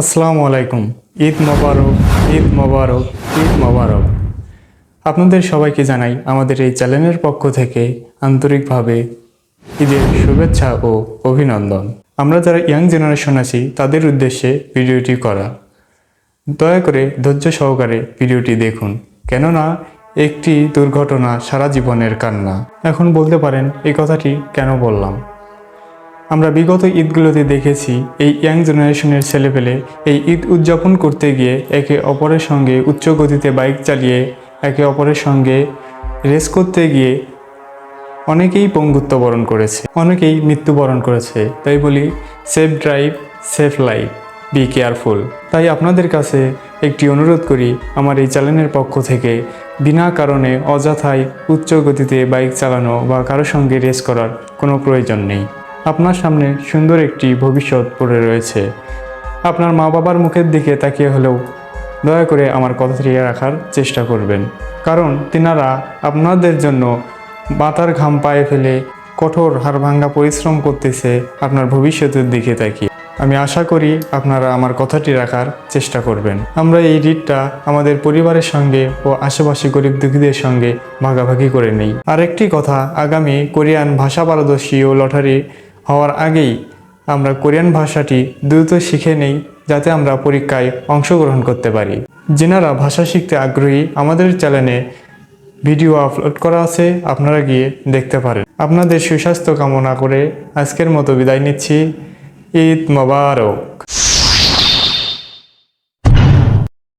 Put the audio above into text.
আসসালামু আলাইকুম। ঈদ মোবারক ঈদ মোবারক ঈদ মোবারক। আপনাদের সবাইকে জানাই আমাদের এই চ্যানেলের পক্ষ থেকে আন্তরিকভাবে ঈদের শুভেচ্ছা ও অভিনন্দন। আমরা যারা ইয়াং জেনারেশন আছি, তাদের উদ্দেশ্যে ভিডিওটি করা। দয়া করে ধৈর্য সহকারে ভিডিওটি দেখুন। কেননা, একটি দুর্ঘটনা সারা জীবনের কান্না। এখন বলতে পারেন, এই কথাটি কেন বললাম? আমরা বিগত ঈদগুলোতে দেখেছি এই ইয়াং জেনারেশনের ছেলেপেলে এই ঈদ উদযাপন করতে গিয়ে একে অপরের সঙ্গে উচ্চ গতিতে বাইক চালিয়ে, একে অপরের সঙ্গে রেস করতে গিয়ে অনেকেই পঙ্গুত্ব বরণ করেছে, অনেকেই মৃত্যুবরণ করেছে। তাই বলি safe drive safe life be careful তাই আপনাদের কাছে একটি অনুরোধ করি, আমার এই চ্যানেলের পক্ষ থেকে বিনা কারণে, অযথায় উচ্চ গতিতে বাইক চালানো বা কারোর সঙ্গে রেস করার কোনো প্রয়োজন নেই। আপনার সামনে সুন্দর একটি ভবিষ্যৎ পড়ে রয়েছে। আপনার মা বাবার মুখের দিকে তাকিয়ে হলেও দয়া করে আমার কথা কথাটি রাখার চেষ্টা করবেন। কারণ তিনারা আপনাদের জন্য মাথার ঘাম পায়ে ফেলে কঠোর হাড়ভাঙ্গা পরিশ্রম করতেছে আপনার ভবিষ্যতের দিকে তাকিয়ে। আমি আশা করি আপনারা আমার কথাটি রাখার চেষ্টা করবেন। আমরা এই ঋণটা আমাদের পরিবারের সঙ্গে ও আশেপাশে গরিব দুঃখীদের সঙ্গে ভাগাভাগি করে নেই। আরেকটি কথা, আগামী কোরিয়ান ভাষা পারদর্শী ও লটারি হওয়ার আগেই আমরা কোরিয়ান ভাষাটি দ্রুত শিখে নেই যাতে আমরা পরীক্ষায় অংশগ্রহণ করতে পারি। যেনারা ভাষা শিখতে আগ্রহী, আমাদের চ্যানেলে ভিডিও আপলোড করা আছে, আপনারা গিয়ে দেখতে পারেন। আপনাদের সুস্বাস্থ্য কামনা করে আজকের মতো বিদায় নিচ্ছি। ঈদ মোবারক।